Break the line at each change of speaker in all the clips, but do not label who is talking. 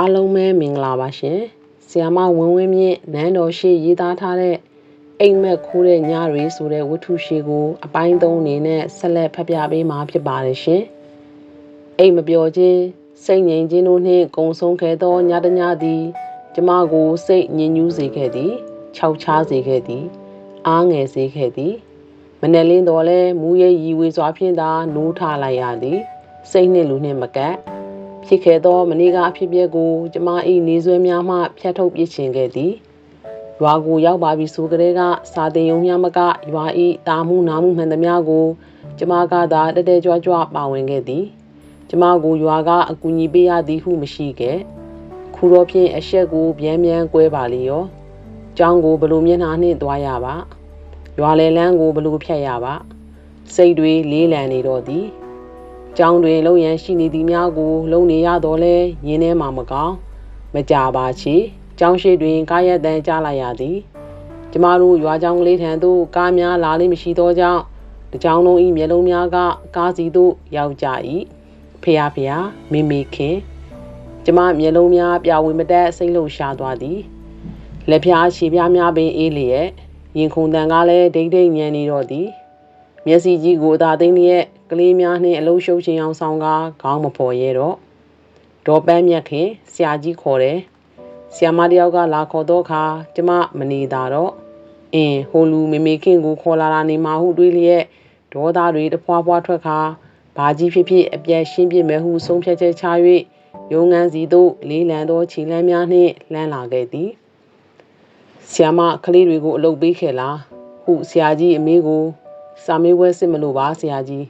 အားလုံးပဲမင်္ဂလာပါရှင်။ဆီယာမဝင်းဝင်းမြင့်နန်းတော်ရှိရေးသားထားတဲ့အိမ်မက်ခိုးတဲ့ညတွေဆိုတဲ့ဝတ္ထုရှိကို အပိုင်း၃အနေနဲ့ဆက်လက်ဖတ်ပြပေးမှာဖြစ်ပါတယ်ရှင်။အိမ်မပြောခြင်းစိတ်ငြိမ်ခြင်းတို့နှင့်ကုံဆုံးခဲ့သောညတညသည်ကျမကိုစိတ်ညစ်ညူးစေခဲ့သည်ခြောက်ချားစေခဲ့သည်အားငယ်စေခဲ့သည်မနယ်လင်းတော်လဲမူရဲ့ရီဝေစွာဖြင့်သာနိုးထလိုက်ရသည်စိတ်နှင့်လူနှင့်မကပ် ဖြစ်ခဲ့သောမနေ့ကအဖြစ်အပျက်ကိုကျမ၏နေဆွဲများမှဖျက်ထုတ်ပြစ်ချင်ခဲ့သည်ရွာကိုရောက်ပါပြီဆိုကြတဲ့ကစာတင်ယုံများမကရွာ၏တာမှုနာမှုမှန်သမျှကို ကျမကသာတတဲကြွကြွပါဝင်ခဲ့သည် ကျမကိုရွာကအကူအညီပေးရသည်ဟုမရှိခဲ့ခုတော့ဖြင့်အဆက်ကိုပြန်ပြန်ကွဲပါလေရောကျောင်းကိုဘလို့မျက်နှာနှင့်သွားရပါရွာလေလန်းကိုဘလို့ဖြတ်ရပါစိတ်တွေလေးလံနေတော့သည် ကျောင်းတွင်လုံရန်ရှိနေသည်များကို လုံနေရတော့လဲရင်းထဲမှာမကောင်းမကြပါချေကျောင်းရှိတွင်ကားရက်တန်းကြားလိုက်ရသည်ကျမတို့ရွာကျောင်းကလေးထံသို့ကားများလာလိမ့်မရှိသောကြောင့်တကြောင်လုံးဤမျက်လုံးများကကားစီသို့ရောက်ကြ၏ဖះဖះမိမိခင်ကျမမျက်လုံးများပြဝေမတက်စိတ်လှုပ်ရှားသွားသည်လက်ဖြားခြေပြားများပင်အေးလျက်ရင်ခုန်တန်ကားလည်းဒိတ်ဒိတ်ညံနေတော့သည် မျက်စိကြီးကိုအသာသိမ့်လျက်ကလေးများနှင့်အလုံးရှုပ်ခြင်းအောင်ဆောင်ကားခေါင်းမဖော်ရဲတော့ဒေါ်ပန်းမြက်ခင်ဆရာကြီးခေါ်တယ်ဆရာမတယောက်ကလာခေါ်တော့ခါကျမမနေတာတော့အင်းဟိုလူမေမေခင်ကိုခေါ်လာတာနေမှဟုတွေးလျက်ဒေါသတွေတဖွာဖွာထွက်ခါဘာကြီးဖြစ်ဖြစ်အပြက်ရှင်းပြမယ်ဟုဆုံးဖြတ်ချက်ချ၍ရုံငန်းစီသို့လေးလံသောခြေလမ်းများနှင့်လှမ်းလာခဲ့သည်ဆီယမကလေးတွေကိုအလုပ်ပေးခဲ့လားဟုဆရာကြီးအမေးကို စာမေးပွဲစစ်မလို့ပါဆရာကြီး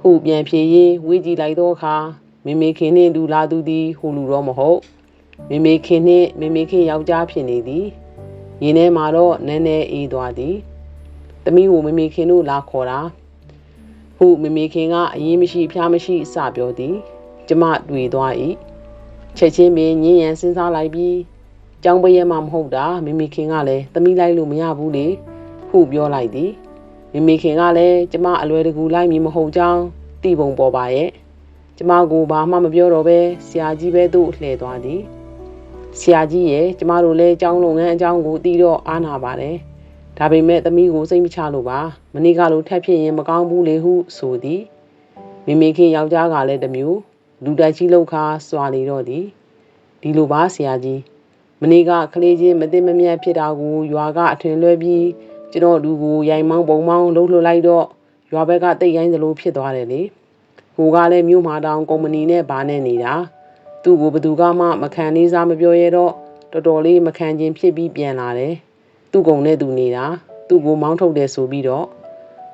ဟုပြန်ဖြေရင်ဝေးကြည့်လိုက်တော့အခါမေမေခင်နှင့်လူလာသူသည်ဟိုလူတော့မဟုတ်မေမေခင်နှင့်မေမေခင်ယောက်ျားဖြစ်နေသည်ရင်းထဲမှာတော့နည်းနည်းအေးသွားသည်သမီးကိုမေမေခင်တို့လာခေါ်တာဟုမေမေခင်ကအရင်မရှိဖျားမရှိစပြောသည် ကျမတွေ့သွား၏ချက်ချင်းပင်ညင်ရန်စဉ်းစားလိုက်ပြီးကြောင်းပရဲမှမဟုတ်တာမိမိခင်ကလည်းသမီးလိုက်လို့မရဘူးလေဟုပြောလိုက်သည် မိမိခင်ကလည်းကျမအလွယ်တကူလိုက်မည်မဟုတ်ကြောင်းသိပုံပေါ်ပါရဲ့ကျမကိုဘာမှမပြောတော့ပဲဆရာကြီးပဲသူ့လှည့်သွားသည်ဆရာကြီးရဲ့ကျမတို့လည်းအကြောင်းလုပ်ငန်းအကြောင်းကိုသိတော့အားနာပါတယ်ဒါပေမဲ့သမီးကိုစိတ်မချလို့ပါမနေ့ကလိုထက်ဖြစ်ရင်မကောင်းဘူးလေဟုဆိုသည်မိမိခင်ယောက်ျားကလည်းတမျိုးလူတိုက်ကြီးလောက်ခါစွာနေတော့သည်ဒီလိုပါဆရာကြီးမနေ့ကကလေးချင်းမသိမမြတ်ဖြစ်တာကိုရွာကအထင်လွဲပြီး ကျွန်တော်လူကိုရိုင်မောင်းပုံမောင်းလှုပ်လှလိုက်တော့ရွာဘက်ကတိတ်ရိုင်းသလိုဖြစ်သွားတယ်လေဟိုကလည်းမြို့မှာတောင်ကုမ္ပဏီနဲ့ဗာနဲ့နေတာသူ့ကိုဘသူကမှမခံနေစားမပြောရတော့တော်တော်လေးမခံခြင်းဖြစ်ပြီးပြန်လာတယ်သူ့ကုံနဲ့သူနေတာသူ့ကိုမောင်းထုတ်တယ်ဆိုပြီးတော့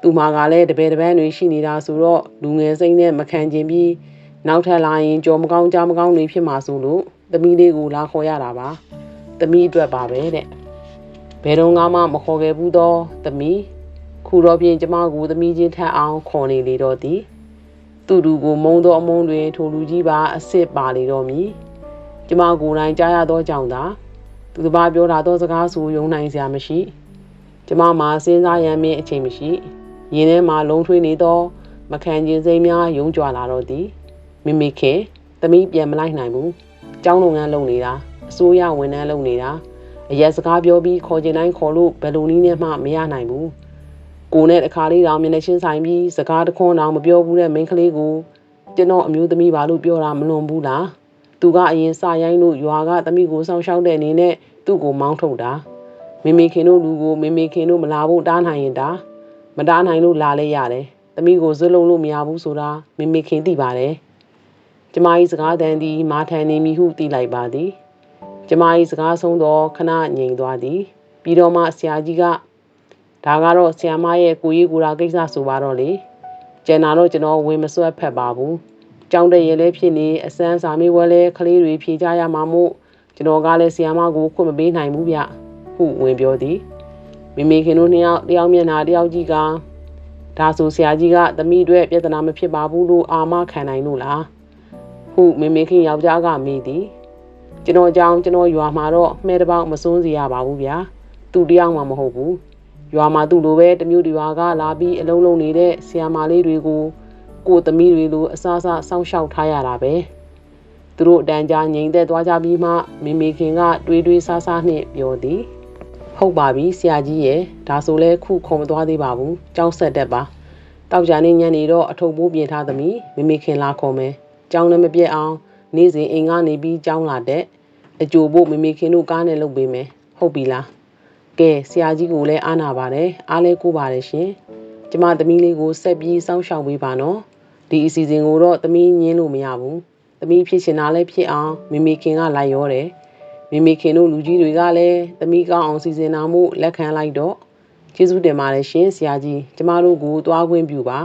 သူမှာကလည်းတပည့်တပန်းတွေရှိနေတာဆိုတော့လူငယ်စိမ့်နဲ့မခံခြင်းပြီးနောက်ထပ်လာရင်ကြော်မကောင်းကြားမကောင်းတွေဖြစ်မှာဆိုလို့သမီးလေးကိုလာခေါ်ရတာပါသမီးအတွက်ပါပဲတဲ့ ဘယ်တော့မှမခေါ်ခဲ့ဘူးတော့သမီးခုတော့ပြင်ကျမကိုသမီးချင်းထပ်အောင်ခေါ်နေလေတော့သည်သူ့လူကိုမုံသောအမုန်းတွင်ထိုလူကြီးပါအစ်စ်ပါလေတော့မည်ကျမကိုယ်တိုင်ကြားရသောကြောင့်သာသူတစ်ပါးပြောတာသောစကားဆိုယုံနိုင်စရာမရှိကျမမှာစဉ်းစားရမ်းမင်းအချိန်မရှိရင်းထဲမှာလုံးထွေးနေသော မခံခြင်းစိမ့်များယုံကြွလာတော့သည်မိမိခင်သမီးပြန်မလိုက်နိုင်ဘူးကျောင်းလုပ်ငန်းလုပ်နေတာအစိုးရဝန်ထမ်းလုပ်နေတာ အရက်စကားပြောပြီးခေါ်ကျင်တိုင်းခေါ်လို့ဘယ်လိုနည်းနဲ့မှမရနိုင်ဘူးကိုနဲ့တခါလေးတောင်မျက်နှာချင်းဆိုင်ပြီးစကားတခွန်းတောင်မပြောဘူးတဲ့မိန်းကလေးကိုကျွန်တော်အမျိုးသမီးပါလို့ပြောတာမလွန်ဘူးလားသူကအရင်စရိုင်းလို့ရွာကသမီးကိုစောင်းရှောက်တဲ့အနေနဲ့သူ့ကိုမောင်းထုတ်တာမိမိခင်တို့လူကိုမိမိခင်တို့မလာဖို့တားနိုင်ရင်တာမတားနိုင်လို့လာလဲရတယ်သမီးကိုဇွတ်လုံးလို့မရဘူးဆိုတာမိမိခင်သိပါတယ်ကျမ၏စကားတန်သည်မာထန်နေမည်ဟုသိလိုက်ပါသည် ကျမ၏စကားဆုံးတော့ခဏငြိမ်သွားသည်ပြီးတော့မှဆရာကြီးကဒါကတော့ဆရာမရဲ့ကိုကြီးကိုရာကိစ္စဆိုပါတော့လေကျန်တာတော့ကျွန်တော်ဝင်မဆွဲဖက်ပါဘူးကြောင်းတဲ့ရဲလဲဖြစ်နေအစမ်းစာမေးဝဲလဲကလေးတွေဖြေကြရမှာမို့ကျွန်တော်ကလည်းဆရာမကိုခွင့်မပေးနိုင်ဘူးဗျဟုဝင်ပြောသည်မိမိခင်တို့နှစ်ယောက်တယောက်မျက်နှာတယောက်ကြီးကဒါဆိုဆရာကြီးကသမီးအတွက်ပြဿနာမဖြစ်ပါဘူးလို့အာမခံနိုင်လို့လားဟုမိမိခင်ယောက်ျားကမေးသည် ကျွန်တော်ကြောင့်ကျွန်တော်ရွာမှာတော့မှဲတစ်ပေါက်မစိုးစီရပါဘူးဗျာသူတယောက်မှမဟုတ်ဘူးရွာမှာသူ့လိုပဲတမျိုးတရွာကလာပြီးအလုံးလုံးနေတဲ့ဆီယာမာလေးတွေကိုကိုသမီးတွေလိုအစားအစာစောင့်ရှောက်ထားရတာပဲသူတို့အတန်ကြာငြိမ်သက်သွားကြပြီးမှမိမိခင်ကတွေးတွေးဆဆနှင့်ပြောသည်ဟုတ်ပါပြီဆရာကြီးရဲ့ဒါဆိုလဲခုခုံမသွားသေးပါဘူးကြောက်ဆက်တက်ပါတောက်ကြနေညနေတော့အထုပ်ပိုးပြင်ထားသမီးမိမိခင်လာခေါ်မယ်ကြောင်းလည်းမပြက်အောင် နေ့စဉ်အိမ်ကနေပြီးကြောင်းလာတဲ့အကြိုဖို့မိမိခင်တို့ကားနဲ့လုပ်ပေးမယ်ဟုတ်ပြီလားကဲဆရာကြီးကိုလည်းအားနာပါတယ်အားလဲကိုပါတယ်ရှင်ကျမသမီးလေးကိုဆက်ပြီးစောင့်ရှောက်ပေးပါနော်ဒီအစီအစဉ်ကိုတော့သမီးညင်းလို့မရဘူးသမီးဖြစ်ချင်တာလည်းဖြစ်အောင်မိမိခင်ကလိုက်ရောတယ်မိမိခင်တို့လူကြီးတွေကလည်းသမီးကောင်းအောင်စီစဉ်တာမို့လက်ခံလိုက်တော့ကျေးဇူးတင်ပါတယ်ရှင်ဆရာကြီးကျမတို့ကိုသွားခွင့်ပြုပါ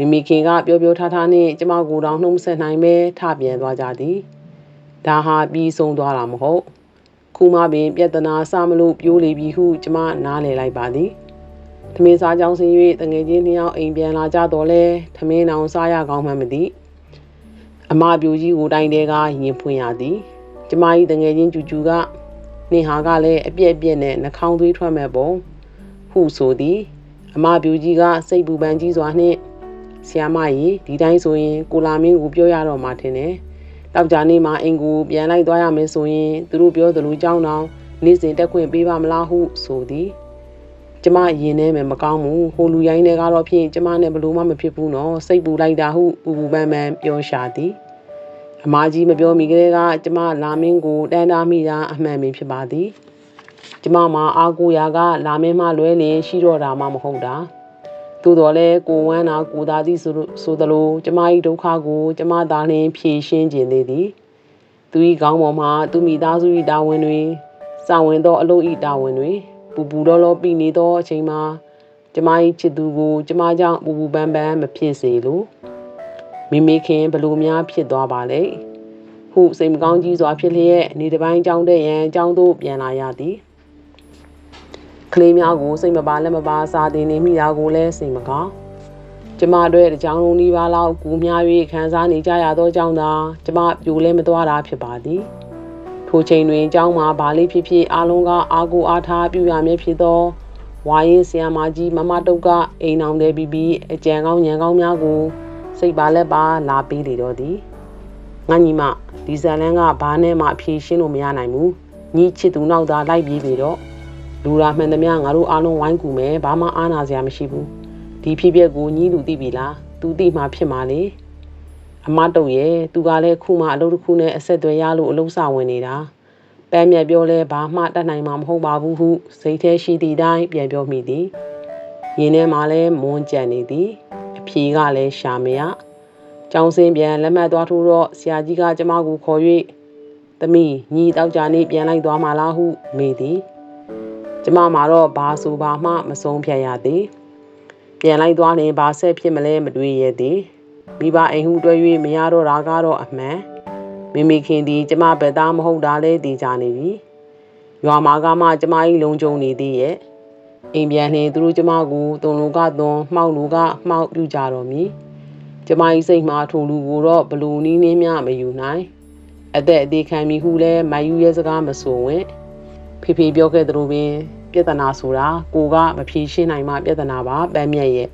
မိမိခင်ကပြောပြောထားထားနဲ့ကျမကိုတောင်နှုံးဆက်နိုင်ပဲထပြန်သွားကြသည်ဒါဟာပြီးဆုံးသွားတာမဟုတ်ခုမှပင်ပြဿနာစမလို့ပြိုးလေပြီဟုကျမနားလည်လိုက်ပါသည်ထမင်းစားကြောင်းဆင်း၍တငယ်ချင်းနှစ်ယောက်အိမ်ပြန်လာကြတော့လဲထမင်းတောင်စားရကောင်းမှမသိအမပြိုကြီးကိုတိုင်းတဲကရင်ဖွင့်ရသည်ကျမကြီးတငယ်ချင်းကျူကျူကနေဟာကလည်းအပြက်အပြက်နဲ့နှာခေါင်းသွေးထွက်မဲ့ပုံဟုဆိုသည်အမပြိုကြီးကစိတ်ပူပန်ကြီးစွာနှင့် ဆီယမကြီးဒီတိုင်းဆိုရင်ကိုလာမင်းကိုပြောရတော့မှထင်တယ်တောက်ကြနေမှာအင်ကိုပြန်လိုက်သွားရမယ်ဆိုရင်သူတို့ပြောသလိုကြောင်းတောင်နေ့စဉ်တက်ခွင့်ပေးပါမလားဟုဆိုသည်ကျမရင်ထဲမှာမကောင်းဘူးဟိုလူရိုင်းတွေကတော့ဖြင့်ကျမနဲ့ဘလို့မှမဖြစ်ဘူးနော်စိတ်ပူလိုက်တာဟုပူပူပန်းပန်းပြောရှာသည်အမကြီးမပြောမိကလေးကကျမလာမင်းကိုတန်းတားမိတာအမှန်ပင်ဖြစ်ပါသည်ကျမမှာအာကိုရာကလာမင်းမလွဲလင်ရှိတော့တာမှမဟုတ်တာ သို့တော်လဲကိုဝမ်းနာကိုသားသည်ဆိုဆိုသလိုကျမ၏ဒုက္ခကိုကျမသာလျှင်ဖြေရှင်းခြင်းသေးသည်သူ၏ခေါင်းပေါ်မှာသူမိသားစု၏တာဝန်တွေစာဝင်သောအလုပ်၏တာဝန်တွေပူပူလောလောပြီးနေသောအချိန်မှာကျမ၏ချစ်သူကိုကျမကြောင့်ပူပူပန်းပန်းမဖြစ်စေလိုမိမိခင်ဘလို့များဖြစ်သွားပါလဲဟုစိတ်မကောင်းကြီးစွာဖြစ်လျက်နေတပိုင်းကြောင်းတဲ့ရန်ကြောင်းသို့ပြန်လာရသည်က လေးများကိုစိတ်မပါလက်မပါစာတင်နေမိတာကိုလည်းစိတ်မကောင်းကျမတို့အကြောင်းလုံးဒီပါလောက်ကူများ၍ခံစားနေကြရသောကြောင့်သာကျမပြိုလဲမသွားတာဖြစ်ပါသည်ထိုချိန်တွင်ကျောင်းမှာဘာလေးဖြစ်ဖြစ်အားလုံးကအာကိုအားထားပြုရမည်ဖြစ်သောဝါရင်ဆီယမာကြီးမမတုတ်ကအိမ်အောင်တယ်ပြီးပြီးအကြံကောင်းညံကောင်းများကိုစိတ်ပါလက်ပါလာပေးလေတော့သည်ငါညီမဒီဇလန်ကဘာနဲ့မှဖြေရှင်းလို့မရနိုင်ဘူးညီချစ်သူနောက်သားလိုက်ပြေးပြီတော့ လူရာမှန်သမျှငါတို့အားလုံးဝိုင်းကူမယ်ဘာမှအားနာစရာမရှိဘူးဒီဖြစ်ပျက်ကိုညီလူသိပြီလားသူသိမှဖြစ်မှာလေအမတုတ်ရဲ့သူကလည်းခုမှအလုပ်တစ်ခုနဲ့အဆက်အသွယ်ရလို့အလုပ်စဝင်နေတာပန်းမြတ်ပြောလဲဘာမှတတ်နိုင်မှာမဟုတ်ပါဘူးဟုစိတ်แท้ရှိသည့်အတိုင်းပြန်ပြောမိသည်ရင်းထဲမှာလည်းမွန်းကြံနေသည်အဖြေကလည်းရှာမရကျောင်းစင်းပြန်လက်မှတ်သွားထိုးတော့ဆရာကြီးကကျမကိုခေါ်၍သမီးညီတောက်ကြနေပြန်လိုက်သွားမှလားဟုမေးသည် ကျမမှာတော့ဘာဆိုဘာမှမဆုံးဖြတ်ရသည်ပြန်လိုက်သွားရင်ဘာဆက်ဖြစ်မလဲမတွေးရသည်မိဘအိမ်ဟုတွဲ၍မရတော့တာကတော့အမှန်မိမိခင်ဒီကျမဘက်သားမဟုတ်တာလဲသိကြနေပြီရွာမှာကမှကျမ၏လုံခြုံနေသေးရဲ့အိမ်ပြန်လျင်သူတို့ကျမကိုတုံလူကသွန်မှောက်လူကမှောက်ပြကြတော်မူကျမ၏စိတ်မှာထိုလူကိုတော့ဘလူနီးနှင်းမြမယူနိုင်အသက်အသေးခံမိဟုလဲမယူရဲစကားမဆိုဝင်ဖေဖေပြောခဲ့သလိုပင် ပြဿနာဆိုတာကိုကမဖြေရှင်းနိုင်မှပြဿနာပါပန်းမြက်ရဲ့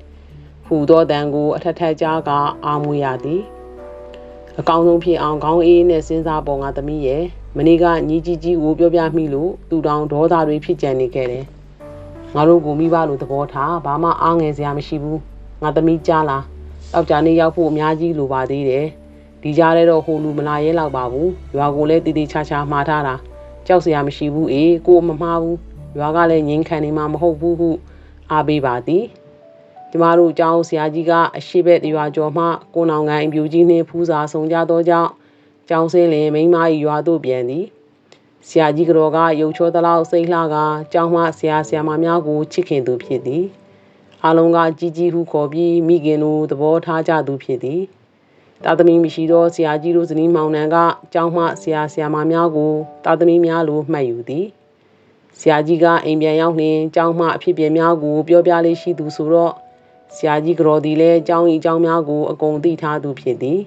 ဟူသောတန်ကိုအထက်ထက်ကြားကအာမွေရသည်အကောင်းဆုံးဖြစ်အောင်ခေါင်းအေးနဲ့စဉ်းစားပေါ်ငါသမီးရဲ့မနေ့ကညီကြီးကြီးကိုပြောပြမိလို့သူတောင်ဒေါသတွေဖြစ်ကြံနေခဲ့တယ်ငါတို့ကိုမိဘလိုသဘောထားဘာမှအားငယ်စရာမရှိဘူးငါသမီးကြားလားတောက်ကြနေရောက်ဖို့အများကြီးလိုပါသေးတယ်ဒီကြားထဲတော့ဟိုလူမလာရဲလောက်ပါဘူးရွာကိုလည်းတည်တည်ချာချာမှားထားတာကြောက်စရာမရှိဘူးအေးကိုမမှားဘူး ရွာကလည်းငင်းခံနေမှာမဟုတ်ဘူးဟုအားပေးပါသည်ကျမတို့အကြောင်းဆရာကြီးကအရှိဘက်ရွာကျော်မှကိုနောင်ကန်အပြူကြီးနှင့်ဖူးစာဆောင်ကြသောကြောင့်ကျောင်းစင်းလင်မိန်းမ၏ရွာသို့ပြန်သည်ဆရာကြီးကတော့ကရုပ်ချောသလောက်စိတ်လှကကျောင်းမှဆရာဆရာမများကိုချစ်ခင်သူဖြစ်သည်အလုံးကကြီးကြီးဟုခေါ်ပြီးမိခင်တို့သဘောထားကြသူဖြစ်သည်တာသမီမရှိသောဆရာကြီးတို့ဇနီးမောင်နှံကကျောင်းမှဆရာဆရာမများကိုတာသမီများလိုမှတ်ယူသည် ဆရာကြီးကအိမ်ပြန်ရောက်နှင်ကျောင်းမှအဖြစ်ပြများကိုပြောပြလေးရှိသူဆိုတော့ဆရာကြီးကတော်သည်လည်းကျောင်း၏ကျောင်းများကိုအကုန်သိထားသူဖြစ်သည်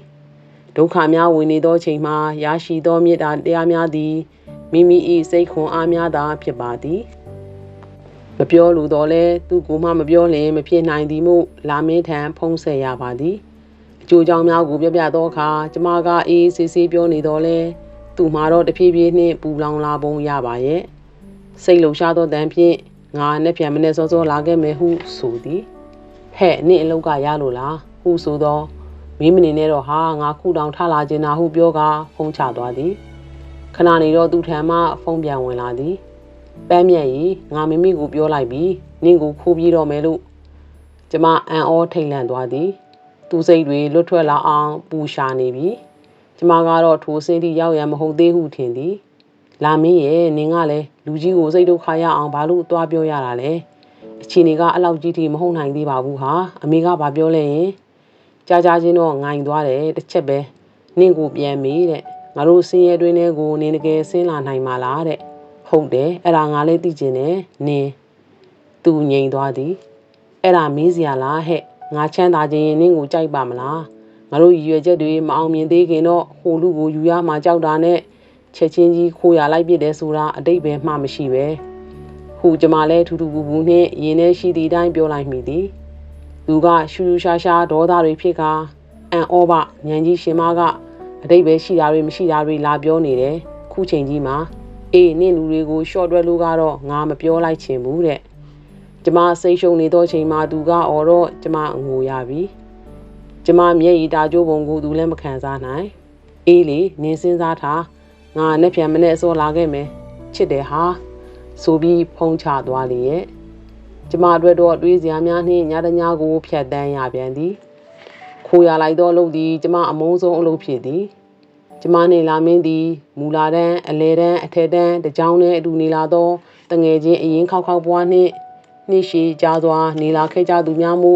ဒုက္ခများဝင်နေသောချိန်မှာရရှိသောမေတ္တာတရားများသည်မိမိ၏စိတ်ခွန်အားများသာဖြစ်ပါသည်မပြောလို့တော့လဲသူ့ကိုမှမပြောလင်မဖြစ်နိုင်သည်မို့လာမင်းထံဖုံးဆက်ရပါသည်အကြိုးကြောင်များကိုပြပြသောအခါကျမကအေးအေးဆေးဆေးပြောနေတော့လဲသူ့မှာတော့တဖြည်းဖြည်းနှင့်ပူလောင်လာပုံရပါရဲ့ စိတ်လှရှားသောတန်ဖြင့်ငါနဲ့ပြန်မနဲ့စောစောလာခဲ့မယ်ဟုဆိုသည်ဟဲ့နင့်အလောက်ကရလို့လားဟုဆိုတော့မင်းမနေနဲ့တော့ဟာငါခုတောင်ထလာခြင်းနာဟုပြောကဖုံးချသွားသည်ခဏနေတော့သူ့ထံမှဖုံးပြန်ဝင်လာသည်ပန်းမြတ်ကြီးငါမိမိကိုပြောလိုက်ပြီးနင့်ကိုခိုးပြေးတော့မယ်လို့ကျမအံ့ဩထိတ်လန့်သွားသည်သူစိတ်တွေလွတ်ထွက်လာအောင်ပူရှာနေပြီကျမကတော့ထိုစင်းထိရောက်ရန်မဟုတ်သေးဟုထင်သည် လာမင်းရဲ့နင်ကလည်းလူကြီးကိုစိတ်ဒုက္ခရအောင်ဘာလို့သွားပြောရတာလဲအချင်းတွေကအဲ့လောက်ကြီးထိမဟုတ်နိုင်သေးပါဘူးဟာအမေကဘာပြောလဲရင်ကြာကြာချင်းတော့ငိုင်သွားတယ်တစ်ချက်ပဲနင့်ကိုပြန်မေးတဲ့ငါတို့စင်းရဲတွင်းထဲကိုနင်တကယ်ဆင်းလာနိုင်မှာလားတဲ့ဟုတ်တယ်အဲ့ဒါငါလည်းသိကျင်တယ်နင်သူငိန်သွားသည်အဲ့ဒါမေးစရာလားဟဲ့ငါချမ်းသာခြင်းရင်နင့်ကိုကြိုက်ပါမလားငါတို့ရည်ရွယ်ချက်တွေမအောင်မြင်သေးခင်တော့ဟိုလူကိုယူရမှာကြောက်တာနဲ့ ချက်ချင်းကြီးခိုးရလိုက်ပြစ်တယ်ဆိုတာအတိတ်ပဲမှမရှိပဲဟူကျမလဲထူးထူးပူပူနဲ့ရင်ထဲရှိသည့်အတိုင်းပြောလိုက်မိသည်သူကရှူရှူရှာရှာဒေါသတွေဖြစ်ကအန်ဩဘညံကြီးရှင်မကအတိတ်ပဲရှိတာတွေမရှိတာတွေလာပြောနေတယ်ခုချိန်ကြီးမှာအေးနင့်လူတွေကိုရှော့တွဲလို့ကတော့ငါမပြောလိုက်ချင်ဘူးတဲ့ကျမစိတ်ရှုံနေသောချိန်မှာသူကအော်တော့ကျမငိုရပြီကျမမျက်ရည်တာကျိုးပုံကိုသူလည်းမခံစားနိုင်အေးလေနင်းစင်းစားထား ငါနဲ့ပြန်မနဲ့အစောလာခဲ့မယ်ချစ်တယ်ဟာဆိုပြီးဖုံးချသွားလေရဲ့ကျမအတွက်တော့တွေးစရာများနှင့်ညတညကိုဖြတ်တန်းရပြန်သည်ခိုးရလိုက်သောအလုပ်သည်ကျမအမုန်းဆုံးအလုပ်ဖြစ်သည်ကျမနေလာမင်းသည်မူလာတန်းအလဲတန်းအထက်တန်းတကြောင်နှင့်အတူနေလာသောတငယ်ချင်းအရင်ခောက်ခောက်ပွားနှင့်နှစ်ရှည်ကြာစွာနေလာခဲ့ကြသူများမှု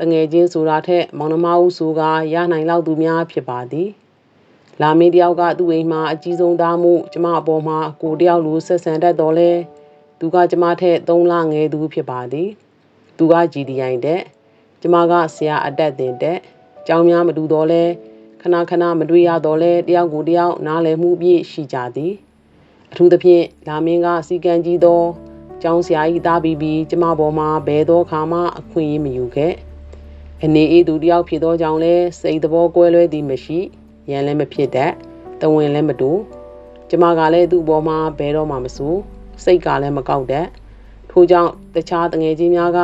တငယ်ချင်းဆိုတာထက်မောင်နှမအုပ်စုကရနိုင်လောက်သူများဖြစ်ပါသည် လာမင်းတယောက်ကသူ့အိမ်မှာအကြီးဆုံးသားမှုကျမအပေါ်မှာကိုတယောက်လိုဆက်ဆံတတ်တော်လဲသူကကျမထက်3လငယ်သူဖြစ်ပါသည်သူက GDI တဲ့ကျမကဆရာအတက်တင်တဲ့ကြောင်းများမတူတော့လဲခဏခဏမတွေ့ရတော့လဲတယောက်ကိုတယောက်နားလည်မှုပြည့်ရှိကြသည်အထူးသဖြင့်လာမင်းကစီကံကြီးသောကျောင်းဆရာကြီးသားပြီးပြီးကျမပေါ်မှာဘယ်တော့ခါမှအခွင့်အရေးမယူခဲ့အနေအေးသူတယောက်ဖြစ်သောကြောင့်လဲစိတ်သဘောကွဲလွဲသည်မရှိ ရန်လည်းမဖြစ်တတ်တဝင်လည်းမတူကျမကလည်းသူ့ပေါ်မှာဘယ်တော့မှမစိုးစိတ်ကလည်းမကောက်တတ်ထို့ကြောင့်တခြားတငယ်ချင်းများက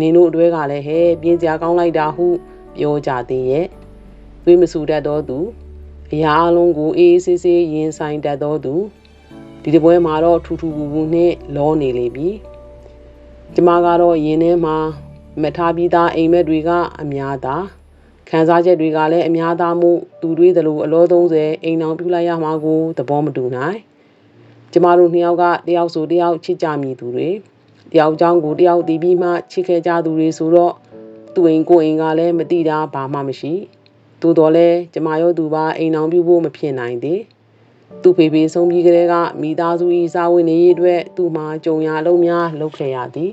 နင်တို့အတွဲကလည်းဟဲပြင်းစရာကောင်းလိုက်တာဟုပြောကြသေးရဲ့သွေးမဆူတတ်သောသူအရာအလုံးကိုအေးအေးဆေးဆေးရင်ဆိုင်တတ်သောသူဒီတပွဲမှာတော့ထူထူပူပူနဲ့လောနေလေပြီကျမကတော့ယင်းထဲမှာမထားပြီးသားအိမ်မက်တွေကအများသား ခံစားချက်တွေကလည်းအများသားမှုသူတွေးသလိုအလော30အိမ်အောင်ပြုလိုက်ရမှာကိုသဘောမတူနိုင်ကျမတို့နှစ်ယောက်ကတယောက်ဆိုတယောက်ချစ်ကြမိသူတွေတယောက်เจ้าကိုတယောက်တည်ပြီးမှချစ်ခဲ့ကြသူတွေဆိုတော့သူအိမ်ကိုအိမ်ကလည်းမတိတာဘာမှမရှိသို့တော်လဲကျမရောသူပါအိမ်အောင်ပြုဖို့မဖြစ်နိုင်သေးသူ့ဖေဖေဆုံးပြီးကလေးကမိသားစု၏စာဝင်နေရေးအတွက်သူ့မှာကြုံရအလုံးများလုပ်ခဲ့ရသည်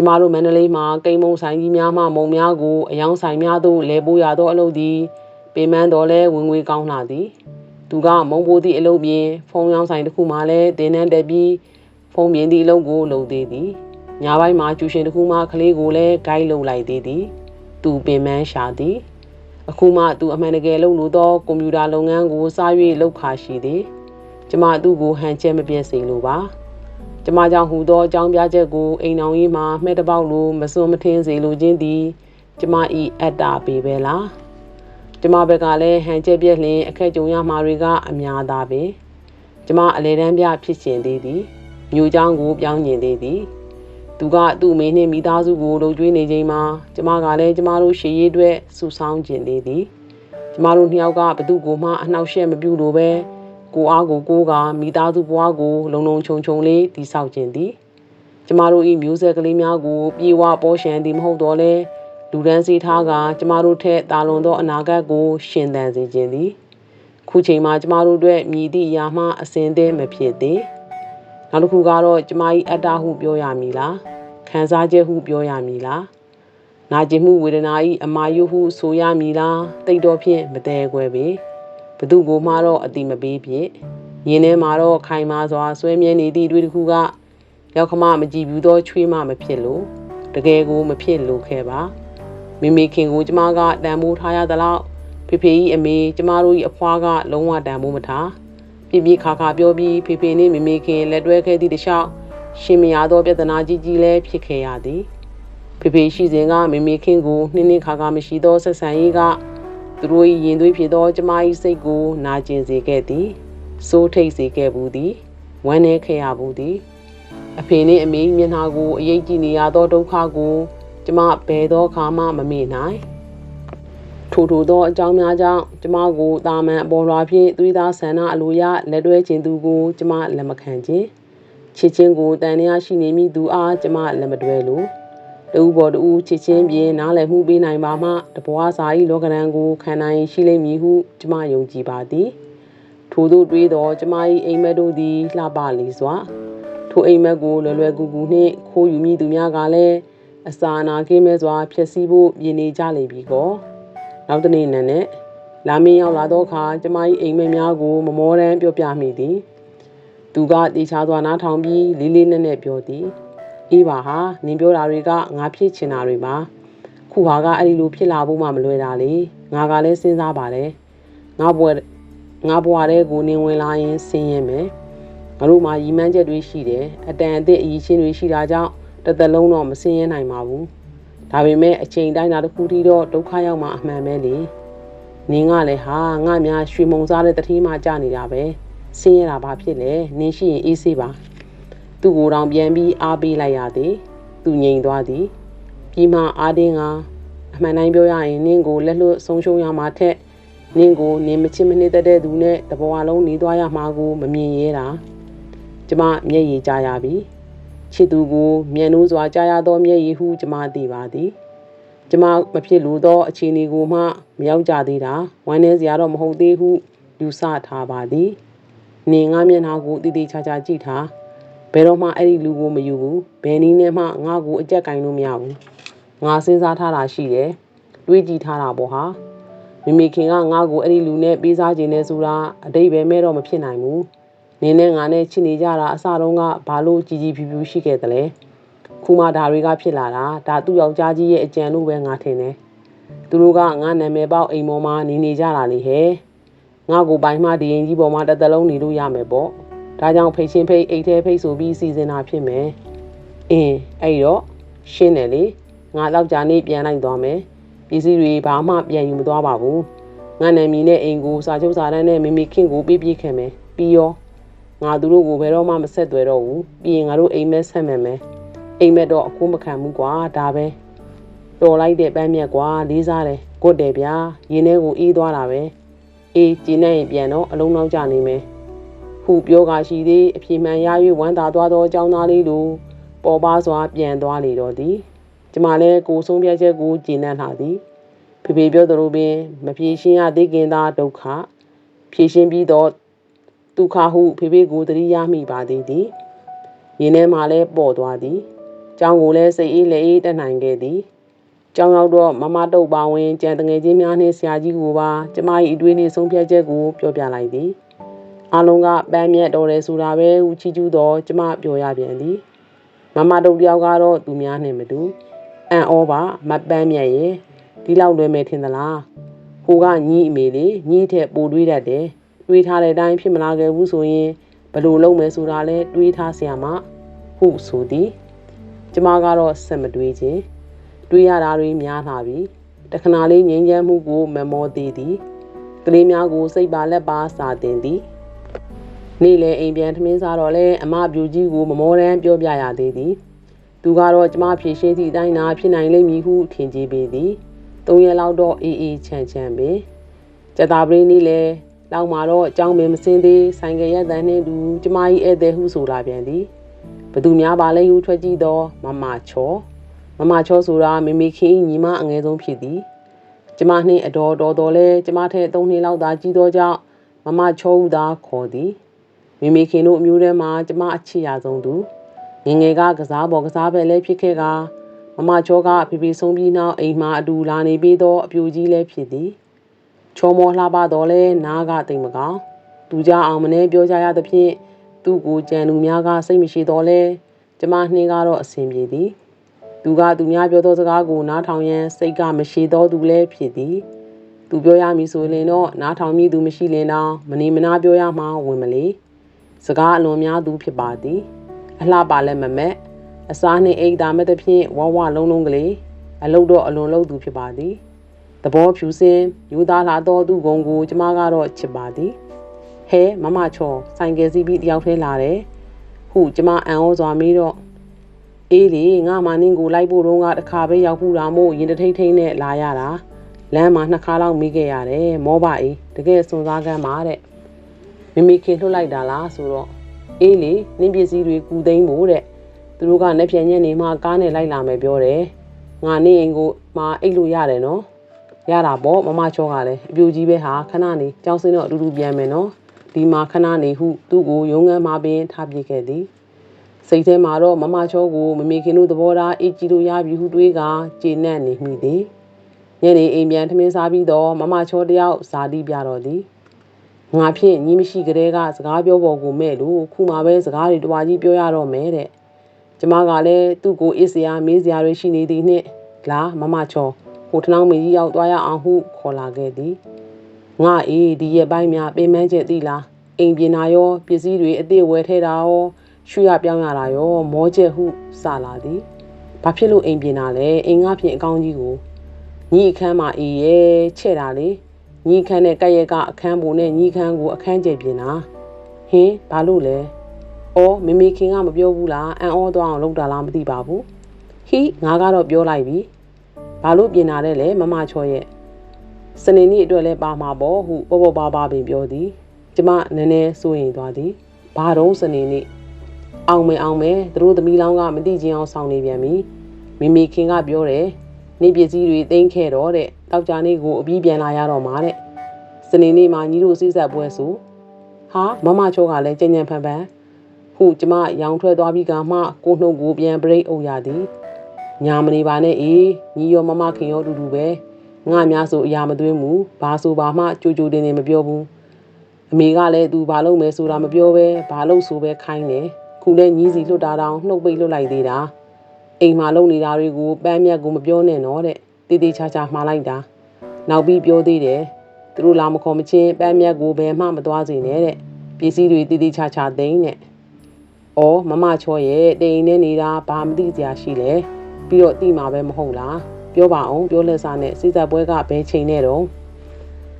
ကျမတို့မန္တလေးမှာကိန်းမုံဆိုင်ကြီးများမှမုံများကိုအယောင်ဆိုင်များသို့လဲပိုးရသောအလုပ်သည်ပေမန်းတော်လဲဝင်ငွေကောင်းလာသည်သူကမုံပိုးသည့်အလုပ်ပြင်ဖုံရောင်းဆိုင်တစ်ခုမှလည်းတင်းနှန်းတက်ပြီးဖုံမြင်သည့်အလုပ်ကိုလုပ်သေးသည်ညပိုင်းမှာကျူရှင်တစ်ခုမှကလေးကိုလည်းဂိုက်လုပ်လိုက်သေးသည်သူပင်မန်းရှာသည်အခုမှသူအမှန်တကယ်လုပ်လို့သောကွန်ပျူတာလုပ်ငန်းကိုစား၍လုပ်ခါရှိသည်ကျမသူ့ကိုဟန်ချက်မပြည့်စေလိုပါ ကျမကြောင့်ဟူသောအကြောင်းပြချက်ကိုအိမ်အောင်ကြီးမှာမှဲ့တပေါက်လိုမစွန်းမထင်းစေလိုခြင်းသည်ကျမဤအတ္တပေပဲလားကျမဘက်ကလည်းဟန်ချက်ပြက်လျင်အခက်ကြုံရမှာတွေကအများသားပင်ကျမအလေတန်းပြဖြစ်ရှင်သေးသည်မြို့เจ้าကိုပြောင်းကျင်သေးသည်သူကသူ့မိနှင့်မိသားစုကိုလှုပ်ကြွေးနေချိန်မှာကျမကလည်းကျမတို့ရှေ့ရေးအတွက်စူဆောင်းကျင်သေးသည်ကျမတို့နှစ်ယောက်ကဘသူကိုမှအနှောက်အယှက်မပြုလို့ပဲ ကိုအားကိုကိုကမိသားစုဘဝကိုလုံလုံခြုံခြုံလေးတည်ဆောက်ခြင်းသည်ကျမတို့ဤမျိုးဆက်ကလေးများကိုပြေဝပေါ်ရှန်သည်မဟုတ်တော့လဲလူဒန်းစီထားကကျမတို့ထက်တာလွန်သောအနာဂတ်ကို ရှင်သန်စေခြင်းသည်ခုချိန်မှာကျမတို့အတွက်မြည်သည့်အရာမှအစင်သေးမဖြစ်သေးနောက်တစ်ခုကတော့ကျမ၏အတ္တဟုပြောရမည်လားခံစားချက်ဟုပြောရမည်လားနာကျင်မှုဝေဒနာ၏အမာယုဟုဆိုရမည်လားတိတ်တော်ဖြင့်မတဲခွဲပေ ဘသူကိုမှတော့အတိမပေးဖြစ်ယင်းထဲမှာတော့ခိုင်မာစွာဆွဲမြဲနေသည့်တွေတစ်ခုကရောက်ခမမကြည့်ဘူးသောချွေးမမဖြစ်လို့တကယ်ကိုမဖြစ်လို့ခဲ့ပါမိမိခင်ကိုကျမကတန်ဖိုးထားရသလောက်ဖေဖေကြီးအမေကျမတို့၏အဖွားကလုံးဝတန်ဖိုးမထားပြပြခါခါပြောပြီးဖေဖေနှင့်မိမိခင်လက်တွဲခဲ့သည့်တခြားရှင်မရသောပြဿနာကြီးကြီးလည်းဖြစ်ခဲ့ရသည်ဖေဖေရှိစဉ်ကမိမိခင်ကိုနှင်းနှင်းခါခါမရှိသောဆက်ဆံရေးက သူတို့၏ရင်သွေးဖြစ်သောကျမ၏စိတ်ကို နာကျင်စေခဲ့သည်စိုးထိတ်စေခဲ့ဘူးသည်ဝမ်းနည်းခဲ့ရဘူးသည်အဖေနှင့်အမေမျက်နှာကိုအရေးကြည့်နေရသောဒုက္ခကို ကျမဘယ်သောအခါမှမမေ့နိုင်ထို့ထို့သောအကြောင်းများကြောင့်ကျမကိုတာမန်အပေါ်လွာဖြင့်သွေးသားဆန္ဒအလိုရလက်တွဲခြင်းသူကို ကျမလက်မခံခြင်းချစ်ချင်းကိုတန်တရားရှိနေမိသူအားကျမလက်မတွဲလို့ တူဘောတူချစ်ချင်းပြင်နားလည်မှုပေးနိုင်ပါမှတဘွားစာဤလောကရန်ကိုခံနိုင်ရှိလိမ့်မည်ဟုကျမယုံကြည်ပါသည်ထို့သို့တွေးသောကျမ၏အိမ်မက်တို့သည်လှပလေစွာထိုအိမ်မက်ကိုလွယ်လွယ်ကူကူနှင့်ခိုးယူမိသူများကလည်းအစာအနာကင်းမဲ့စွာဖျက်ဆီးဖို့ပြင်နေကြလိမ့်ပြီကောနောက်တနေ့နံနဲ့လာမင်းရောက်လာသောအခါကျမ၏အိမ်မက်များကိုမမောတမ်းပြောပြမိသည်သူကတေချာစွာနားထောင်ပြီးလေးလေးနက်နက်ပြောသည် အေးပါဟာနင်ပြောတာတွေကငါဖြစ်ချင်တာတွေပါခုဟာကအဲ့ဒီလိုဖြစ်လာဖို့မှမလွယ်တာလေငါကလည်းစဉ်းစားပါတယ်ငါဘွယ်ငါဘွားတဲ့ကိုနင်ဝင်လာရင်ဆင်းရဲမယ်ငါတို့မှာရီမန်းချက်တွေရှိတယ်အတန်အသစ်အရေးချင်းတွေရှိတာကြောင့်တစ်သက်လုံးတော့မဆင်းရဲနိုင်ပါဘူးဒါပေမဲ့အချိန်တိုင်းတာတစ်ခုထိတော့ဒုက္ခရောက်မှအမှန်ပဲလေနင်းကလည်းဟာငါများရွှေမုံစားတဲ့တတိမှကြာနေတာပဲဆင်းရဲတာဘာဖြစ်လဲနင်းရှိရင်အေးဆေးပါ သူ့ကိုယ်တောင်ပြန်ပြီးအားပေးလိုက်ရသည်သူငြိမ်သွားသည်ပြီးမှအားတင်းကအမှန်တိုင်းပြောရရင်နင်းကိုလက်လွတ်ဆုံးရှုံးရမှာထက်နင်းကိုနင်းမချစ်မနှစ်သက်တဲ့သူနဲ့တဘဝလုံးနေသွားရမှာကိုမမြင်ရဲတာကျမမျက်ရည်ကြရပြီချစ်သူကိုမြန်နိုးစွာကြားရသောမျက်ရည်ဟုကျမသိပါသည်ကျမမဖြစ်လို့သောအခြေအနေကိုမှမရောက်ကြသေးတာဝမ်းနည်းစရာတော့မဟုတ်သေးဟုယူဆထားပါသည်နေငါမျက်နှာကိုတည်တည်ချာချာကြည့်ထား ဘယ်တော့မှအဲ့ဒီလူကိုမယူဘူးဘယ်နည်းနဲ့မှငါ့ကိုအကြက်ကင်လို့မရဘူးငါစဉ်းစားထားတာရှိတယ်တွေးကြည့်ထားတာပေါ့ဟာမိမိခင်ကငါ့ကိုအဲ့ဒီလူနဲ့ပေးစားခြင်းနဲ့ဆိုတာအတိတ်ပဲမဲ့တော့မဖြစ်နိုင်ဘူးနင်းနဲ့ငါနဲ့ချစ်နေကြတာအစတုန်းကဘာလို့ကြည်ကြည်ဖြူဖြူရှိခဲ့သလဲခုမှဒါတွေကဖြစ်လာတာဒါသူ့ယောက်ျားကြီးရဲ့အကြံလို့ပဲငါထင်တယ်သူတို့ကငါနာမည်ပေါက်အိမ်ပေါ်မှာနေနေကြတာလေဟဲ့ငါကိုပိုင်မှဒီရင်ကြီးပေါ်မှာတစ်သက်လုံးနေလို့ရမယ်ပေါ့ ဒါကြောင့်ဖိတ်ချင်းဖိတ်အိတ်ထဲဖိတ်ဆိုပြီးစီစဉ်တာဖြစ်မယ်အင်းအဲ့တော့ရှင်းတယ်လေငါတော့ကြာနေပြန်လိုက်သွားမယ်ပစ္စည်းတွေဘာမှပြန်ယူမသွားပါဘူးငါနာမည်နဲ့အိမ်ကိုစာချုပ်စာတမ်းနဲ့မိမိခင်ကိုပြပြခင်မယ်ပြီးရောငါသူတို့ကိုဘယ်တော့မှမဆက်သွဲတော့ဘူးပြီးရင်ငါတို့အိမ်မက်ဆက်မယ်မယ်အိမ်မက်တော့အကူမခံဘူးကွာဒါပဲတော်လိုက်တဲ့ပန်းမြက်ကွာလေးစားတယ်ကွတ်တယ်ဗျာရင်ထဲကိုအေးသွားတာပဲအေးကျင်းနေရင်ပြန်တော့အလုံးနောက်ကြနေမယ် ခုပြောကရှိသေးအပြေမှန်ရ၍ဝမ်းသာသွားသောအကြောင်းသားလေးလိုပေါ်ပါစွာပြန်သွားလေတော့သည်ကျမလည်းကိုဆုံးပြချက်ကိုကျဉ်းနှံ့လာသည်ဖေဖေပြောသလိုပင်မပြေရှင်းရသေးခင်သာဒုက္ခဖြည့်ရှင်းပြီးတော့ဒုက္ခဟုဖေဖေကိုတတိယမိပါသေးသည်ရင်ထဲမှာလည်းပေါ်သွားသည်ကျောင်းကိုလည်းစိတ်အေးလက်အေးတက်နိုင်ခဲ့သည်ကျောင်းရောက်တော့မမတုတ်ပါဝင်ကြံတငယ်ချင်းများနှင့်ဆရာကြီးကိုပါကျမ၏အတွေးနှင့်ဆုံးဖြတ်ချက်ကိုပြောပြလိုက်သည် အားလုံးကပန်းမြတ်တော်တယ်ဆိုတာပဲဟုချီးကျူးတော့ကျမပြောရပြန်သည်မမတို့တယောက်ကတော့သူများနဲ့မတူအံ့ဩပါမပန်းမြတ်ရဲ့ဒီလောက်လွယ်မယ်ထင်သလားကိုကညီးအမေလေးညီးထက်ပိုတွေးတတ်တယ်တွေးထားတဲ့အတိုင်းဖြစ်မလာခဲ့ဘူးဆိုရင်ဘယ်လိုလုပ်မယ်ဆိုတာလဲတွေးထားဆရာမဟုတ်ဆိုသည်ကျမကတော့စက်မတွေးခြင်းတွေးရတာတွေများလာပြီတခဏလေးငြိမ်းချမ်းမှုကိုမမောသေးသည်ကလေးများကိုစိတ်ပါလက်ပါစာတင်သည် နေ့လေအိမ်ပြန်ထမင်းစားတော့လဲအမပြူကြီးကိုမမောတမ်းပြောပြရသေးသည်သူကတော့ကျမဖြည့်ရှင်းသည့်အတိုင်းသာဖြစ်နိုင်လိမ့်မည်ဟုထင်ကြပေသည်သုံးရက်လောက်တော့အေးအေးချမ်းချမ်းပဲကျတာပရင်းနေ့လေလောက်မှာတော့အကြောင်းမင်းမစင်းသေးဆိုင်ကရက်တန်နှင့်တူကျမကြီးဧည့်သည်ဟုဆိုလာပြန်သည်ဘသူများပါလဲယူထွက်ကြည့်တော့မမချောမမချောဆိုတာမိမိခင်ညီမအငယ်ဆုံးဖြစ်သည်ကျမနှင့်အတော်တော်တော်လဲကျမထက်သုံးနှစ်လောက်သာကြီးသောကြောင့်မမချောဟုသာခေါ်သည် မိမိခင်တို့အမျိုးထဲမှာကျမအချစ်ရဆုံးသူငငယ်ကကစားပေါ်ကစားပဲလဲဖြစ်ခဲ့ကမမချောကဖေဖေဆုံးပြီးနောက်အိမ်မှာအတူလာနေပြီးသောအပြူကြီးလဲဖြစ်သည်ချောမောလှပတော်လဲနားကတိမ်မကောင်သူကြအောင်မနေပြောကြရသဖြင့်သူ့ကိုကြံလူများကစိတ်မရှိတော့လဲကျမနှင်းကတော့အဆင်ပြေသည်သူကသူများပြောသောစကားကိုနားထောင်ရန်စိတ်ကမရှိသောသူလည်းဖြစ်သည်သူပြောရမည်ဆိုရင်တော့နားထောင်မည်သူမရှိလင်တော့မနေမနာပြောရမှဝင်မလေ စကားအလွန်များသူဖြစ်ပါသည်အလှပါလည်းမမက်အစားနှင့်အိတ်သာမဲ့သဖြင့်ဝဝလုံးလုံးကလေးအလုတ်တော့အလွန်လုံးသူဖြစ်ပါသည်သဘောဖြူစင်ယူသားလာသောသူကုံကိုကျမကတော့ချစ်ပါသည်ဟဲမမချောဆိုင်ကယ်စီးပြီးတယောက်ထဲလာတယ်ဟုကျမအံ့ဩစွာမေးတော့အေးလေငါမနင်းကိုလိုက်ဖို့တော့ကတခါပဲရောက်ဘူးတာမို့ရင်တထိတ်ထိတ်နဲ့လာရတာလမ်းမှာနှစ်ခါလောက်မိခဲ့ရတယ်မောပါအေးတကယ်စွန်စားကမ်းပါတဲ့ မိမိခင်လှုပ်လိုက်တာလားဆိုတော့အေးလေနင်းပစ္စည်းတွေကူသိမ်းဖို့တဲ့သူတို့ကနှစ်ပြန်ညက်နေမှကားနဲ့လိုက်လာမယ်ပြောတယ်ငါနေအိမ်ကိုမှအိတ်လို့ရတယ်နော်ရတာပေါ့မမချောကလည်းအပြူကြီးပဲဟာခဏနေကြောင်းစင်းတော့အတူတူပြန်မယ်နော်ဒီမှာခဏနေဟုသူ့ကိုရုံးငန်းမှာပင်ထားပြခဲ့သည်စိတ်ထဲမှာတော့မမချောကိုမမေခင်တို့သဘောထားအေးကြည့်လို့ရပြီဟုတွေးကကျေနပ်နေမိသည်ညနေအိမ်ပြန်ထမင်းစားပြီးတော့မမချောတယောက်ဇာတိပြတော့သည် ငါဖြင့်ညီမရှိကလေးကစကားပြောပေါ်ကိုမဲ့လို့ခုမှပဲစကားတွေတွားကြီးပြောရတော့မယ်တဲ့ကျမကလည်းသူ့ကိုအစ်စရာမေးစရာတွေရှိနေသည်နှင့်လာမမချောဟိုထနောင်းမကြီးရောက်သွားရအောင်ဟုခေါ်လာခဲ့သည်ငါအေးဒီရက်ပိုင်းများပင်မချက်သိလားအိမ်ပြင်နာရောပစ္စည်းတွေအသေးဝယ်ထဲတာရောရွှေရပြောင်းရတာရောမောချက်ဟုစလာသည်ဘာဖြစ်လို့အိမ်ပြင်နာလဲအိမ်ငါဖြင့်အကောင်းကြီးကိုညီအခန်းမှာအေးရဲ့ချဲ့တာလေ ညီခန်းနဲ့ကက်ရက်ကအခန်းပုံနဲ့ညီခန်းကိုအခန်းကျပြင်တာဟင်းဘာလို့လဲအော်မမေခင်ကမပြောဘူးလားအန်အောသွားအောင်လုပ်တာလားမသိပါဘူးဟိငါကတော့ပြောလိုက်ပြီဘာလို့ပြင်လာတဲ့လဲမမချောရဲ့စနေနေ့အတွက်လဲပါမှာပေါ့ဟုပေါ်ပေါ်ပါပါပင်ပြောသည်ကျမနည်းနည်းစိုးရင်သွားသည်ဘာတော့စနေနေ့အောင်မယ်အောင်မယ်သူတို့သမီးလောင်းကမသိချင်းအောင်ဆောင်နေပြန်ပြီမိမိခင်ကပြောတယ် နေပစ္စည်းတွေသိမ်းခဲ့တော့တဲ့တောက်ကြနေ့ကိုအပြီးပြန်လာရတော့မှာတဲ့စနေနေ့မှာညီတို့စိစက်ပွဲဆိုဟာမမချောကလည်းကြင်ကြံဖန်ဖန်ဟုကျမရောင်ထွက်သွားပြီးကမှကိုနှုတ်ကိုပြန်ဘရိတ်အုပ်ရသည်ညာမနေပါနဲ့အေးညီရောမမခင်ရောတူတူပဲငါများဆိုအရာမသွင်းဘူးဘာဆိုဘာမှကြိုကြိုတင်တင်မပြောဘူးအမေကလည်းသူဘာလုပ်မယ်ဆိုတာမပြောပဲဘာလုပ်ဆိုပဲခိုင်းတယ်ခုလည်းညီးစီလွတ်တာတောင်နှုတ်ပိတ်လွတ်လိုက်သေးတာ အိမ်မှာလုံနေတာတွေကိုပန်းမြတ်ကိုမပြောနဲ့နော်တဲ့တေးသေးချာချာမှားလိုက်တာနောက်ပြီးပြောသေးတယ်သူတို့လာမခေါ်မချင်းပန်းမြတ်ကိုဘယ်မှမသွားစေနဲ့တဲ့ပစ္စည်းတွေတေးသေးချာချာသိမ်းတဲ့။အော်မမချောရဲ့တိမ်နေနေတာဘာမသိစရာရှိလဲ။ပြီးတော့တိမှာပဲမဟုတ်လား။ပြောပါအောင်ပြောလက်စားနဲ့စိစက်ပွဲကဘယ်ချိန်နဲ့တော့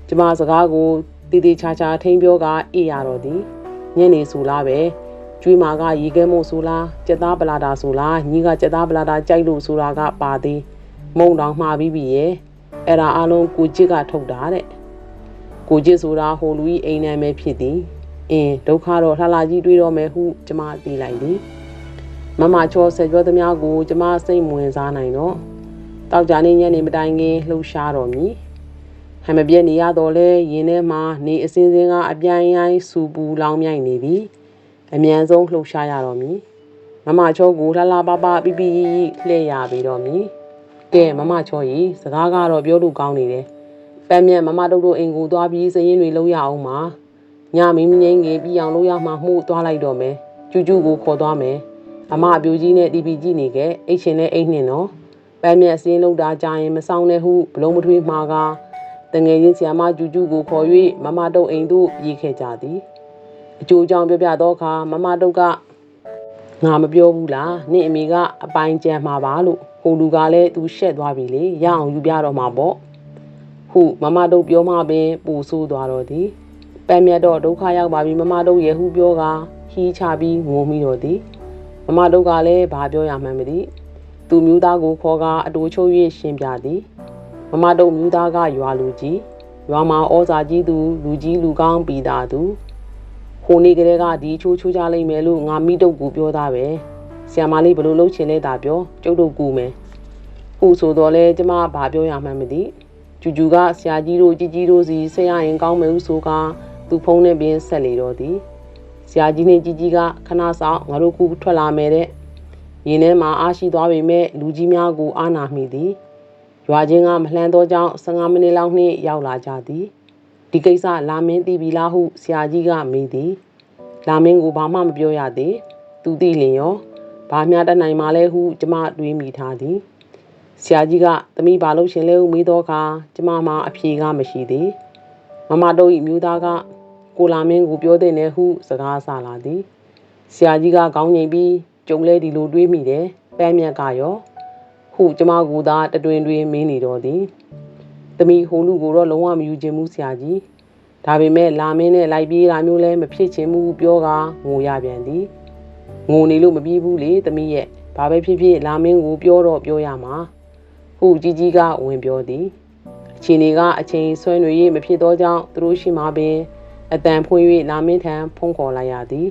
ကျမစကားကိုတေးသေးချာချာထိန်ပြောကအေးရတော့သည်ညနေဆိုလားပဲ ကျွေးမာကရေခဲမို့ဆိုလားကြက်သားပလာတာဆိုလားညီကကြက်သားပလာတာကြိုက်လို့ဆိုတာကပါသေးမုံတောင်မှားပြီးပြီရဲ့အဲ့ဒါအလုံးကိုကြစ်ကထုတ်တာတဲ့ကိုကြစ်ဆိုတာဟိုလူကြီးအိမ်နာမဲဖြစ်သည်အင်းဒုက္ခတော့လှလာကြီးတွေးတော့မယ်ဟုကျမသိလိုက်သည်မမချောဆက်ပြောသမျှကိုကျမစိတ်ဝင်စားနိုင်တော့တောက်ကြနေညနေမတိုင်ခင်လှူရှားတော်မူဟမ်မပြည့်နေရတော့လဲရင်ထဲမှာနေအစင်းစင်းကအပြိုင်ရိုင်းစူပူလောင်းမြိုင်နေပြီ အမြန်ဆုံးလှုပ်ရှားရတော့မည်မမချောကိုလှလှပပပြပြလှည့်ရပြီးတော့မည်ကဲမမချောကြီးစကားကတော့ပြောလို့ကောင်းနေတယ်ပန်းမြတ်မမတို့တို့အိမ်ကိုသွားပြီးစရင်တွေလုံးရအောင်ပါညမင်းမငိမ့်ငယ်ပြီးအောင်လို့ရမှမှုသွားလိုက်တော့မယ်ကျူးကျူးကိုခေါ်သွားမယ်အမအပြူကြီးနဲ့တီပီကြည့်နေခဲ့အိတ်ရှင်နဲ့အိတ်နှင်နော်ပန်းမြတ်စင်းလုံးတာကြာရင်မဆောင်နဲ့ဟုဘလုံးမထွေးမှာကတငယ်ချင်းဆီယမကျူးကျူးကိုခေါ်၍မမတို့အိမ်သို့ရေးခဲ့ကြသည် အကျိုးကြောင့်ပြောပြတော့အခါမမတို့ကငါမပြောဘူးလားနင့်အမေကအပိုင်ကြံမှာပါလို့ဟိုလူကလည်းသူရှက်သွားပြီလေရအောင်ယူပြတော့မှာပေါ့ဟုမမတို့ပြောမှပင်ပူဆိုးသွားတော့သည်ပန်းမြတ်တော့ဒုက္ခရောက်ပါပြီမမတို့ရဲ့ဟုပြောကဟီးချပြီးငိုမိတော့သည်မမတို့ကလည်းဘာပြောရမှန်းမသိသူမျိုးသားကိုခေါ်ကအတူချုပ်၍ရှင်းပြသည်မမတို့မျိုးသားကရွာလူကြီးရွာမှာဩဇာကြီးသူလူကြီးလူကောင်းပြီးသားသူ ဟိုနေ့ကလေးကဒီချိုးချိုးကြလိမ့်မယ်လို့ငါမိတုတ်ကိုပြောသားပဲဆရာမလေးဘလို့လှုပ်ချင်လဲတာပြောကျုပ်တို့ကူမယ်ခုဆိုတော့လဲကျမဘာပြောရမှန်းမသိကျူကျူကဆရာကြီးတို့ကြီးကြီးတို့စီဆက်ရရင်ကောင်းမယ်ဟုဆိုကသူဖုန်းနဲ့ပင်ဆက်လေတော့သည်ဆရာကြီးနဲ့ကြီးကြီးကခဏဆောင်ငါတို့ခုထွက်လာမယ်တဲ့ရင်ထဲမှာအားရှိသွားပေမဲ့လူကြီးများကိုအားနာမိသည်ရွာချင်းကမလှမ်းသောကြောင့်15မိနစ်လောက်နှင့်ရောက်လာကြသည် ဒီကိစ္စလာမင်းသိပြီလားဟုဆရာကြီးကမေးသည်လာမင်းကိုဘာမှမပြောရသေးသူသိလင်ရောဘာများတတ်နိုင်မှာလဲဟုကျမတွေးမိထားသည်ဆရာကြီးကသမီးဘာလို့ရှင်လဲဟုမေးတော့အခါကျမမှာအဖြေကမရှိသေးမမတို့၏မျိုးသားကကိုလာမင်းကိုပြောတဲ့နဲ့ဟုစကားဆလာသည်ဆရာကြီးကခေါင်းငိမ်ပြီးကြုံလဲဒီလိုတွေးမိတယ်ပန်းမြက်ကရော ဟုကျမကသာတတွင်တွင်မင်းနေတော့သည် သမီးဟိုလူကိုတော့လုံးဝမယူခြင်းမှုဆရာကြီးဒါပေမဲ့လာမင်းနဲ့လိုက်ပြေးတာမျိုးလဲမဖြစ်ချင်ဘူးပြောကငိုရပြန်သည်ငိုနေလို့မပြီးဘူးလေသမီးရဲ့ဘာပဲဖြစ်ဖြစ်လာမင်းကိုပြောတော့ပြောရမှာဟုကြီးကြီးကဝင်ပြောသည်အချိန်တွေကအချိန်ဆွဲနေ၍မဖြစ်သောကြောင့်သူတို့ရှိမှပင်အတန်ဖွင့်၍လာမင်းထံဖုန်းခေါ်လိုက်ရသည်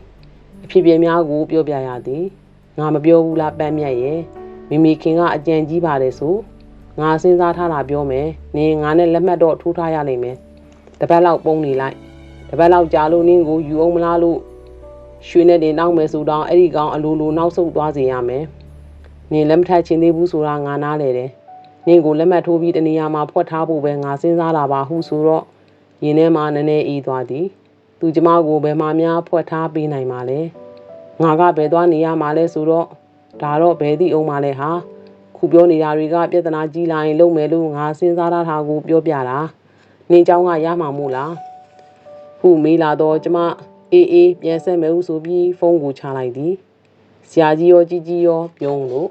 အဖြစ်ပြများကိုပြောပြရသည်ငါမပြောဘူးလားပန်းမြတ်ရဲ့မိမိခင်ကအကြံကြီးပါတယ်ဆို ငါစဉ်းစားထားတာပြောမယ်နင်ငါနဲ့လက်မှတ်တော့ထိုးထားရလိမ့်မယ်တပတ်လောက်ပုံနေလိုက်တပတ်လောက်ကြာလို့နင်းကိုယူအောင်မလားလို့ရွှေနဲ့တင်နောက်မယ်ဆိုတော့အဲ့ဒီကောင်အလိုလိုနောက်ဆုတ်သွားစေရမယ်နင်လက်မထက်ချင်းသေးဘူးဆိုတာငါနားလေတယ်နင်ကိုလက်မှတ်ထိုးပြီးတနေရာမှာဖွက်ထားဖို့ပဲငါစဉ်းစားတာပါဟုဆိုတော့ရင်ထဲမှာနည်းနည်းအေးသွားသည်သူကျမကိုဘယ်မှများဖွက်ထားပေးနိုင်မှာလဲငါကဘယ်သွားနေရမှာလဲဆိုတော့ဒါတော့ဘယ်သည့်အောင်မှာလဲဟာ ခုပြောနေတာတွေကပြဿနာကြီးလာရင်လုံမယ်လို့ငါစဉ်းစားထားတာကိုပြောပြတာနင်းเจ้าကရမှာမို့လားဟုမေးလာတော့ကျမအေးအေးပြန်ဆက်မယ်ဟုဆိုပြီးဖုန်းကိုချလိုက်သည်ဆရာကြီးရောကြီးကြီးရောပြုံးလို့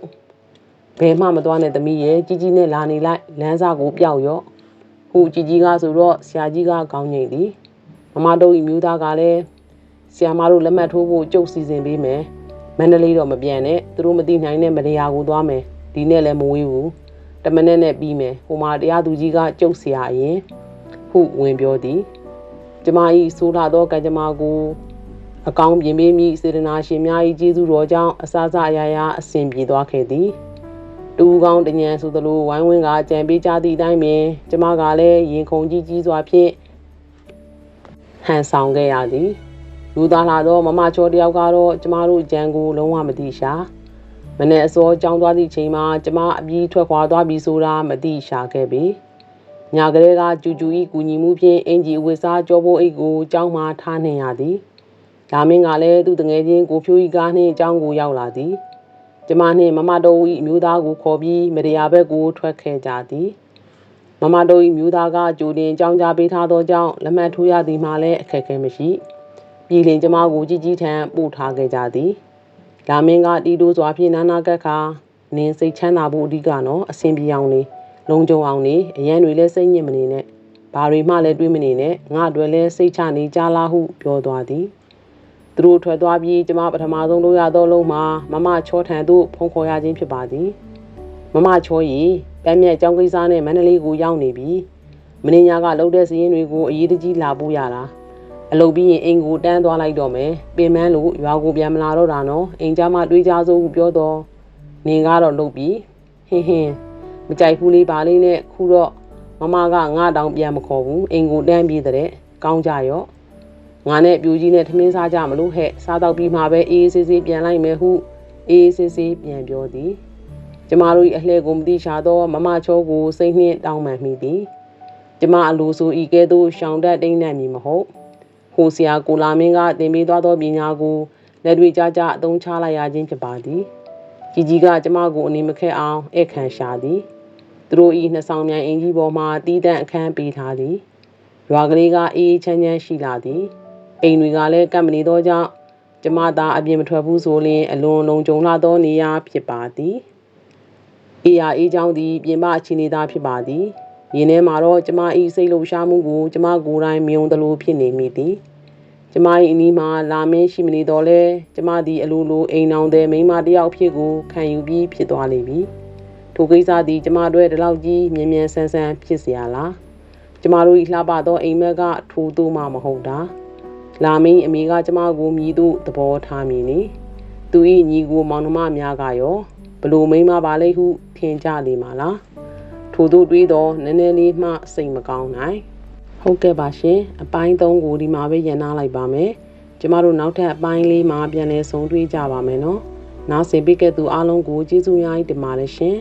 ဘယ်မှမသွားနဲ့သမီးရဲ့ကြီးကြီးနဲ့လာနေလိုက်လမ်းစာကိုပျောက်ရော့ဟုကြီးကြီးကဆိုတော့ဆရာကြီးကကောင်းငိမ့်သည်မမတို့ဤမျိုးသားကလည်းဆရာမတို့လက်မှတ်ထိုးဖို့ကြုတ်စီစဉ်ပေးမယ်မန္တလေးတော့မပြန်နဲ့သူတို့မသိနိုင်တဲ့မတရားကိုသွားမယ် ဒီနဲ့လည်းမဝေးဘူးတမနဲ့နဲ့ပြီးမယ်ဟိုမှာတရားသူကြီးကကြုတ်เสียအရင်ဟုဝင်ပြောသည်ကျမ၏ဆိုးလာသောကံကြမ္မာကိုအကောင်းပြင်ပေးမိစေတနာရှင်များ၏ကျေးဇူးတော်ကြောင့်အစစအရာရာအစဉ်ပြေသွားခဲ့သည်တူကောင်းတညံဆိုသလိုဝိုင်းဝန်းကကြံပေးကြသည့်အတိုင်းပင်ကျမကလည်းရင်ခုန်ကြီးကြီးစွာဖြင့်ဟန်ဆောင်ခဲ့ရသည်လူသားလာသောမမချောတယောက်ကတော့ကျမတို့ကြံကိုလုံးဝမသိရှာ မနေ့အစောကြောင်းသွားသည့်ချိန်မှာကျမအပြီးထွက်ခွာသွားပြီဆိုတာမသိရှာခဲ့ပြီညကလေးကကျူကျူဤကူညီမှုဖြင့်အင်ဂျီဝစ်စားကြောဖို့အိတ်ကိုကြောင်းမှထားနှင်ရသည်လာမင်းကလည်းသူ့တငယ်ချင်းကိုဖြိုးဤကားနှင့်အကြောင်းကိုရောက်လာသည်ကျမနှင့်မမတော်၏အမျိုးသားကိုခေါ်ပြီးမတရားဘက်ကိုထွက်ခဲ့ကြသည်မမတော်၏မျိုးသားကကြိုတင်ကြောင်းကြားပေးထားသောကြောင့်လက်မှတ်ထိုးရသည်မှလည်းအခက်အခဲမရှိပြည်လင်ကျမကိုကြီးကြီးထံပို့ထားခဲ့ကြသည် လာမင်းကတီတိုးစွာဖြင့်နာနာကက်ခါနင်းစိတ်ချမ်းသာဖို့အဓိကနော်အဆင်ပြေအောင်လေးလုံခြုံအောင်နေအရန်တွေလည်းစိတ်ညစ်မနေနဲ့ဘာတွေမှလည်းတွေးမနေနဲ့ငါအတွက်လည်းစိတ်ချနေကြလားဟုပြောသွားသည်သူတို့ထွက်သွားပြီးကျမပထမဆုံးလုပ်ရသောလုံးမှာမမချောထံသို့ဖုန်ခေါ်ရခြင်းဖြစ်ပါသည်မမချောရီပန်းမြက်ကြောင်းကိစ္စနဲ့မန္တလေးကိုရောက်နေပြီမင်းညာကလှုပ်တဲ့စည်ရင်တွေကိုအရေးတကြီးလာပို့ရတာ အလုပ်ပြီးရင်အိမ်ကိုတန်းသွားလိုက်တော့မယ်ပင်မန်းလို့ရွာကိုပြန်မလာတော့တာနော်အိမ်ကြမှာတွေးကြစို့ဟုပြောတော့နင်ကတော့လှုပ်ပြီးဟင်းဟင်းမကြိုက်ဘူးလေးပါလေးနဲ့ခုတော့မမကငါတောင်ပြန်မခေါ်ဘူးအိမ်ကိုတန်းပြေးတဲ့ကောင်းကြရော့ငါနဲ့ပြူကြီးနဲ့ထမင်းစားကြမလို့ဟဲ့စားတော့ပြီးမှပဲအေးအေးဆေးဆေးပြန်လိုက်မယ်ဟုအေးအေးဆေးဆေးပြန်ပြောသည်ကျမတို့၏အလှဲ့ကိုမတိရှာသောမမချောကိုစိတ်နှင့်တောင်းပန်မိသည်ကျမအလိုဆိုဤကဲ့သို့ရှောင်တတ်တိမ့်နှံ့မည်မဟုတ် ဟိုဆရာကိုလာမင်းကတင်ပေးသွားသောပညာကိုလက်တွေ့ကြကြအသုံးချလိုက်ရခြင်းဖြစ်ပါသည်ကြီးကြီးကကျမကိုအနေမခက်အောင်ဧည့်ခံရှာသည်သူတို့ဤနှစ်ဆောင်မြိုင်အင်ကြီးပေါ်မှတီးတန့်အခန်းပေးထားသည်ရွာကလေးကအေးချမ်းချမ်းရှိလာသည်အိမ်တွေကလည်းကပ်မနေသောကြောင့်ကျမသာအပြင်မထွက်ဘူးဆိုရင်အလွန်လုံးကြုံလာသောနေရာဖြစ်ပါသည်အေးရအေးချောင်းသည်ပြင်ပအခြေအနေသားဖြစ်ပါသည် ရင်းထဲမှာတော့ကျမ၏စိတ်လှုပ်ရှားမှုကိုကျမကိုယ်တိုင်မြုံတလို့ဖြစ်နေမိသည်ကျမ၏အနီးမှာလာမင်းရှိမနေတော့လဲကျမသည်အလိုလိုအိမ်အောင်တဲ့မိန်းမတယောက်ဖြစ်ကိုခံယူပြီးဖြစ်သွားလိမ့်မည်ထိုကိစ္စသည်ကျမတို့ဒီလောက်ကြီးမြ мян ဆန်းဆန်းဖြစ်เสียလားကျမတို့၏လှပသောအိမ်မက်ကထိုးသို့မှမဟုတ်တာလာမင်းအမေကကျမကိုမြည်သူသဘောထားမည်နီသူ၏ညီကိုမောင်နှမများကရောဘလို့မိန်းမပါလိမ့်ဟုထင်ကြလေမှာလား ထို့သို့တွေးတော့နည်းနည်းလေးမှစိတ်မကောင်းနိုင်ဟုတ်ကဲ့ပါရှင်အပိုင်း၃ကိုဒီမှာပဲရန်နာလိုက်ပါမယ်ကျမတို့နောက်ထပ်အပိုင်းလေးမှာပြန်လည်ဆုံတွေ့ကြပါမယ်နော်နားဆင်ပေးခဲ့သူအားလုံးကိုကျေးဇူးများတင်ပါတယ်ရှင်